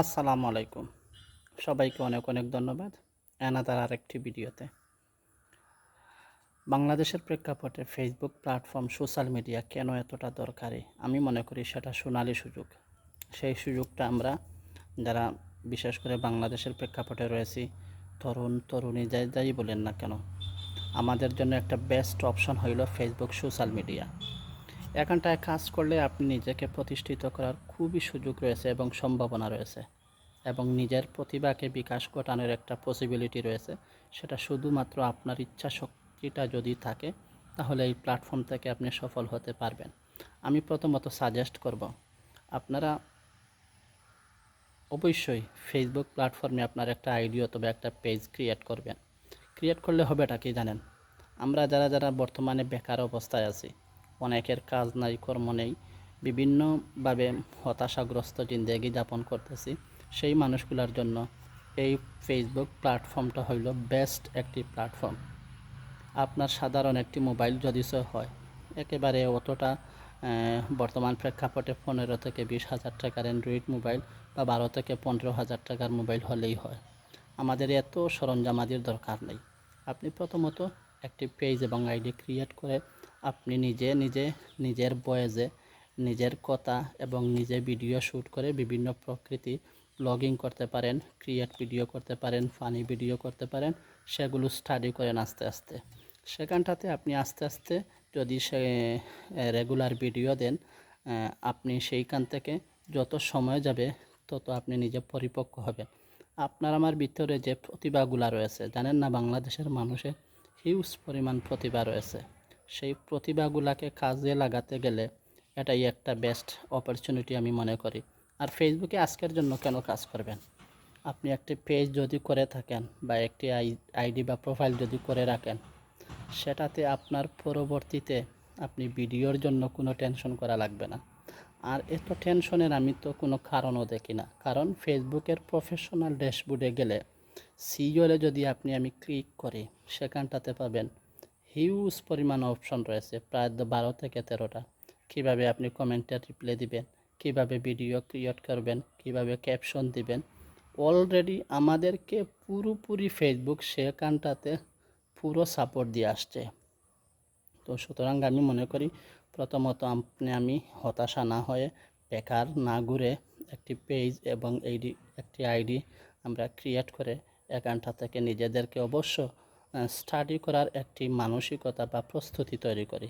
আসসালামু আলাইকুম। সবাইকে অনেক অনেক ধন্যবাদ এনাদার আরেকটি ভিডিওতে। বাংলাদেশের প্রেক্ষাপটে ফেসবুক প্ল্যাটফর্ম সোশ্যাল মিডিয়া কেন এতটা দরকারি? আমি মনে করি সেটা সোনালি সুযোগ। সেই সুযোগটা আমরা যারা বিশেষ করে বাংলাদেশের প্রেক্ষাপটে রয়েছি, তরুণ, তরুণী, যাই যাই বলেন না কেন, আমাদের জন্য একটা বেস্ট অপশন হইল ফেসবুক সোশ্যাল মিডিয়া। এখানটায় কাজ করলে আপনি নিজেকে প্রতিষ্ঠিত করার খুবই সুযোগ রয়েছে এবং সম্ভাবনা রয়েছে। এবং নিজের প্রতিভাকে বিকাশ ঘটানোর একটা পসিবিলিটি রয়েছে। সেটা শুধুমাত্র আপনার ইচ্ছা শক্তিটা যদি থাকে, তাহলে এই প্ল্যাটফর্ম থেকে আপনি সফল হতে পারবেন। আমি প্রথমত সাজেস্ট করব, আপনারা অবশ্যই ফেসবুক প্ল্যাটফর্মে আপনার একটা আইডি অথবা একটা পেজ ক্রিয়েট করবেন। ক্রিয়েট করলে হবেটা কি জানেন? আমরা যারা যারা বর্তমানে বেকার অবস্থায় আছি অনেকের কাজ নাই, কর্ম নেই। বিভিন্নভাবে হতাশাগ্রস্ত জিন্দেগি যাপন করতেছি সেই মানুষগুলোর জন্য। এই ফেসবুক প্ল্যাটফর্মটা হইল বেস্ট একটি প্ল্যাটফর্ম আপনার সাধারণ একটি মোবাইল যদি হয়, একেবারে অতটা বর্তমান প্রেক্ষাপটে পনেরো থেকে বিশ হাজার টাকার অ্যান্ড্রয়েড মোবাইল বা বারো থেকে পনেরো হাজার টাকার মোবাইল হলেই হয়। আমাদের এত সরঞ্জামাদির দরকার নেই। আপনি প্রথমত একটি পেজ এবং আইডি ক্রিয়েট করে আপনি নিজে নিজে নিজের বয়েজে নিজের কথা এবং নিজে ভিডিও শ্যুট করে বিভিন্ন প্রকৃতি ব্লগিং করতে পারেন ক্রিয়েট ভিডিও করতে পারেন ফানি ভিডিও করতে পারেন, সেগুলো স্টাডি করেন আস্তে আস্তে। সেখানটাতে আপনি আস্তে আস্তে যদি সে রেগুলার ভিডিও দেন আপনি সেইখান থেকে যত সময় যাবে তত আপনি নিজে পরিপক্ক হবেন। আপনার আমার ভিতরে যে প্রতিভাগুলা রয়েছে, জানেন না বাংলাদেশের মানুষের হিউজ পরিমাণ প্রতিভা রয়েছে। সেই প্রতিভাগুলাকে কাজে লাগাতে গেলে এটাই একটা বেস্ট অপরচুনিটি আমি মনে করি। আর ফেসবুকে আজকের জন্য কেন কাজ করবেন? আপনি একটি পেজ যদি করে থাকেন বা একটি আই আইডি বা প্রোফাইল যদি করে রাখেন, সেটাতে আপনার পরবর্তীতে আপনি ভিডিওর জন্য কোনো টেনশন করা লাগবে না। আর এত টেনশনের আমি তো কোনো কারণও দেখি না। কারণ ফেসবুকের প্রফেশনাল ড্যাশবোর্ডে গেলে সিওলে যদি আপনি আমি ক্লিক করি, সেখানটাতে পাবেন হিউজ পরিমাণ অপশন রয়েছে, প্রায় বারো থেকে তেরোটা। কীভাবে আপনি কমেন্টে রিপ্লাই দিবেন, কীভাবে ভিডিও ক্রিয়েট করবেন, কীভাবে ক্যাপশন দিবেন। অলরেডি আমাদেরকে পুরোপুরি ফেসবুক সেখানটাতে পুরো সাপোর্ট দিয়ে আসছে। তো সুতরাং আমি মনে করি, প্রথমত আপনি, আমি হতাশা না হয়ে বেকার না ঘুরে একটি পেজ এবং এইডি একটি আইডি আমরা ক্রিয়েট করে এখানটা থেকে নিজেদেরকে অবশ্য স্টাডি করার একটি মানসিকতা বা প্রস্তুতি তৈরি করি।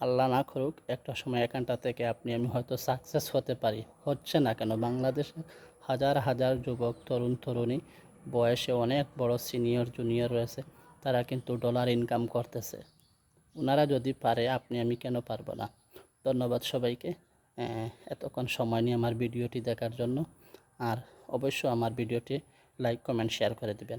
আল্লাহ না করুক, একটা সময় এখানটা থেকে আপনি, আমি হয়তো সাকসেস হতে পারি। হচ্ছে না কেন? বাংলাদেশে হাজার হাজার যুবক, তরুণ, তরুণী, বয়সে অনেক বড় সিনিয়র জুনিয়র রয়েছে। তারা কিন্তু ডলার ইনকাম করতেছে। ওনারা যদি পারে, আপনি, আমি কেন পারব না? ধন্যবাদ সবাইকে। এতক্ষণ সময় নিয়ে আমার ভিডিওটি দেখার জন্য। আর অবশ্য আমার ভিডিওটি লাইক কমেন্ট শেয়ার করে দিবেন।